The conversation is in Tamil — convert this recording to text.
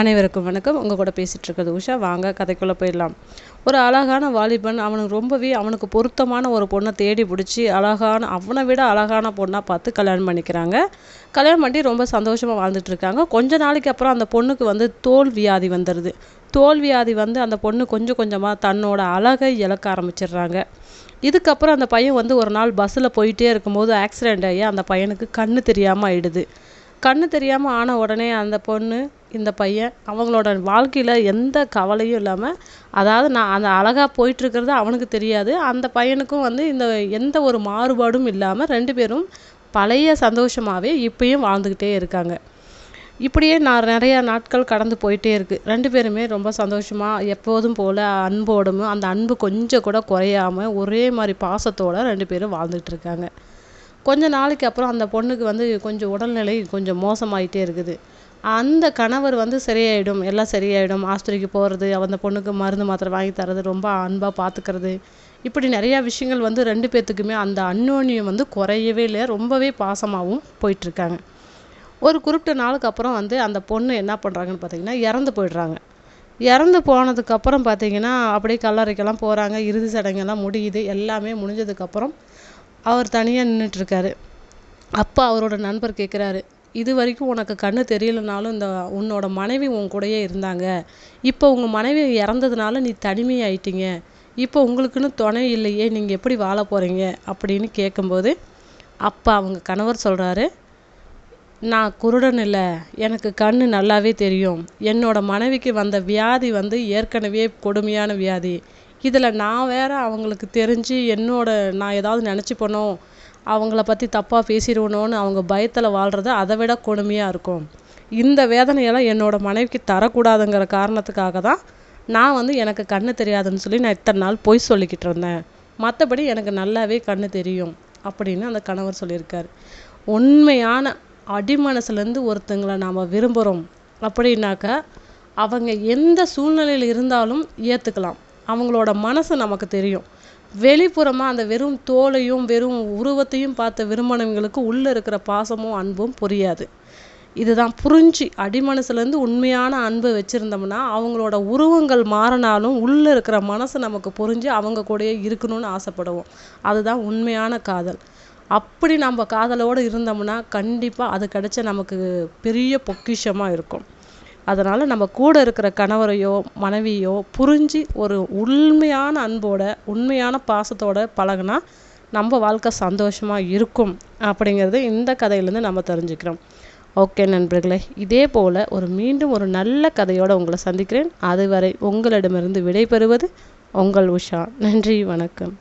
அனைவருக்கும் வணக்கம். உங்கள் கூட பேசிகிட்டு இருக்கிறது உஷா. வாங்க கதைக்குள்ளே போயிடலாம். ஒரு அழகான வாலிபன் அவனுக்கு ரொம்பவே அவனுக்கு பொருத்தமான ஒரு பொண்ணை தேடி பிடிச்சி அழகான அவனை விட அழகான பொண்ணாக பார்த்து கல்யாணம் பண்ணிக்கிறாங்க. கல்யாணம் பண்ணி ரொம்ப சந்தோஷமாக வாழ்ந்துட்டு இருக்காங்க. கொஞ்ச நாளைக்கு அப்புறம் அந்த பொண்ணுக்கு வந்து தோல் வியாதி வந்துடுது. தோல் வியாதி வந்து அந்த பொண்ணு கொஞ்சம் கொஞ்சமாக தன்னோட அழகை இழக்க ஆரம்பிச்சிடுறாங்க. இதுக்கப்புறம் அந்த பையன் வந்து ஒரு நாள் பஸ்ஸில் போயிட்டே இருக்கும்போது ஆக்சிடெண்ட் ஆகி அந்த பையனுக்கு கண்ணு தெரியாமல் ஆயிடுது. கண்ணு தெரியாமல் ஆன உடனே அந்த பொண்ணு இந்த பையன் அவங்களோட வாழ்க்கையில் எந்த கவலையும் இல்லாமல் அதாவது நான் அந்த அழகாக போயிட்டுருக்கிறது அவனுக்கு தெரியாது. அந்த பையனுக்கும் வந்து இந்த எந்த ஒரு மாறுபாடும் இல்லாமல் ரெண்டு பேரும் பழைய சந்தோஷமாகவே இப்பயும் வாழ்ந்துக்கிட்டே இருக்காங்க. இப்படியே நான் நிறையா நாட்கள் கடந்து போயிட்டே இருக்குது ரெண்டு பேருமே ரொம்ப சந்தோஷமாக எப்போதும் போல் அன்போடும் அந்த அன்பு கொஞ்சம் கூட குறையாமல் ஒரே மாதிரி பாசத்தோடு ரெண்டு பேரும் வாழ்ந்துட்டு இருக்காங்க. கொஞ்ச நாளைக்கு அப்புறம் அந்த பொண்ணுக்கு வந்து கொஞ்சம் உடல்நிலை கொஞ்சம் மோசமாயிட்டே இருக்குது. அந்த கணவர் வந்து சரியாயிடும் எல்லாம் சரியாயிடும். ஆஸ்பத்திரிக்கு போகிறது அந்த பொண்ணுக்கு மருந்து மாத்திரை வாங்கி தரது ரொம்ப அன்பாக பார்த்துக்கிறது இப்படி நிறையா விஷயங்கள் வந்து ரெண்டு பேர்த்துக்குமே அந்த அந்யோன்யம் வந்து குறையவே இல்லை ரொம்பவே பாசமாகவும் போயிட்டுருக்காங்க. ஒரு குறிப்பிட்ட நாளுக்கு அப்புறம் வந்து அந்த பொண்ணு என்ன பண்ணுறாங்கன்னு பார்த்தீங்கன்னா இறந்து போயிடுறாங்க. இறந்து போனதுக்கப்புறம் பார்த்தீங்கன்னா அப்படியே கல்லறைக்கெல்லாம் போகிறாங்க இறுதி சடங்கெல்லாம் முடியுது எல்லாமே முடிஞ்சதுக்கப்புறம் அவர் தனியாக நின்றுட்டுருக்காரு அப்போ அவரோட நண்பர் கேட்குறாரு இது வரைக்கும் உனக்கு கண்ணு தெரியலனாலும் இந்த உன்னோட மனைவி உன் கூடயே இருந்தாங்க. இப்போ உங்கள் மனைவி இறந்ததுனால நீ தனிமையாயிட்டீங்க. இப்போ உங்களுக்குன்னு துணை இல்லையே நீங்கள் எப்படி வாழ போகிறீங்க அப்படின்னு கேட்கும்போது அப்பா அவங்க கணவர் சொல்கிறாரு நான் குருடன் இல்லை. எனக்கு கண் நல்லாவே தெரியும். என்னோட மனைவிக்கு வந்த வியாதி வந்து ஏற்கனவே கொடுமையான வியாதி. இதில் நான் வேற அவங்களுக்கு தெரிஞ்சு என்னோட நான் ஏதாவது நினச்சிப்பனோ அவங்கள பற்றி தப்பாக பேசிடுவனோன்னு அவங்க பயத்தில் வாழ்கிறது அதை விட கொடுமையாக இருக்கும். இந்த வேதனையெல்லாம் என்னோடய மனைவிக்கு தரக்கூடாதுங்கிற காரணத்துக்காக தான் நான் வந்து எனக்கு கண்ணு தெரியாதுன்னு சொல்லி நான் இத்தனை நாள் பொய் சொல்லிக்கிட்டு இருந்தேன். மற்றபடி எனக்கு நல்லாவே கண்ணு தெரியும் அப்படின்னு அந்த கணவர் சொல்லியிருக்கார். உண்மையான அடிமனசுலேருந்து ஒருத்தங்களை நாம் விரும்புகிறோம் அப்படின்னாக்கா அவங்க எந்த சூழ்நிலையில் இருந்தாலும் ஏற்றுக்கலாம் அவங்களோட மனசு நமக்கு தெரியும். வெளிப்புறமாக அந்த வெறும் தோலையும் வெறும் உருவத்தையும் பார்த்த விரும்பினவங்களுக்கு உள்ளே இருக்கிற பாசமும் அன்பும் புரியாது. இதுதான் புரிஞ்சு அடிமனசுலேருந்து உண்மையான அன்பு வச்சுருந்தோம்னா அவங்களோட உருவங்கள் மாறினாலும் உள்ளே இருக்கிற மனசு நமக்கு புரிஞ்சு அவங்க கூடயே இருக்கணும்னு ஆசைப்படுவோம். அதுதான் உண்மையான காதல். அப்படி நம்ம காதலோடு இருந்தோம்னா கண்டிப்பாக அது கிடைச்ச நமக்கு பெரிய பொக்கிஷமாக இருக்கும். அதனால் நம்ம கூட இருக்கிற கணவரையோ மனைவியோ புரிஞ்சு ஒரு உண்மையான அன்போட உண்மையான பாசத்தோட பழகுனா நம்ம வாழ்க்கை சந்தோஷமாக இருக்கும் அப்படிங்கிறது இந்த கதையிலேருந்து நம்ம தெரிஞ்சுக்கிறோம். ஓகே நண்பர்களே இதே போல் ஒரு மீண்டும் ஒரு நல்ல கதையோடு உங்களை சந்திக்கிறேன். அதுவரை உங்களிடமிருந்து விடைபெறுவது உங்கள் உஷா. நன்றி வணக்கம்.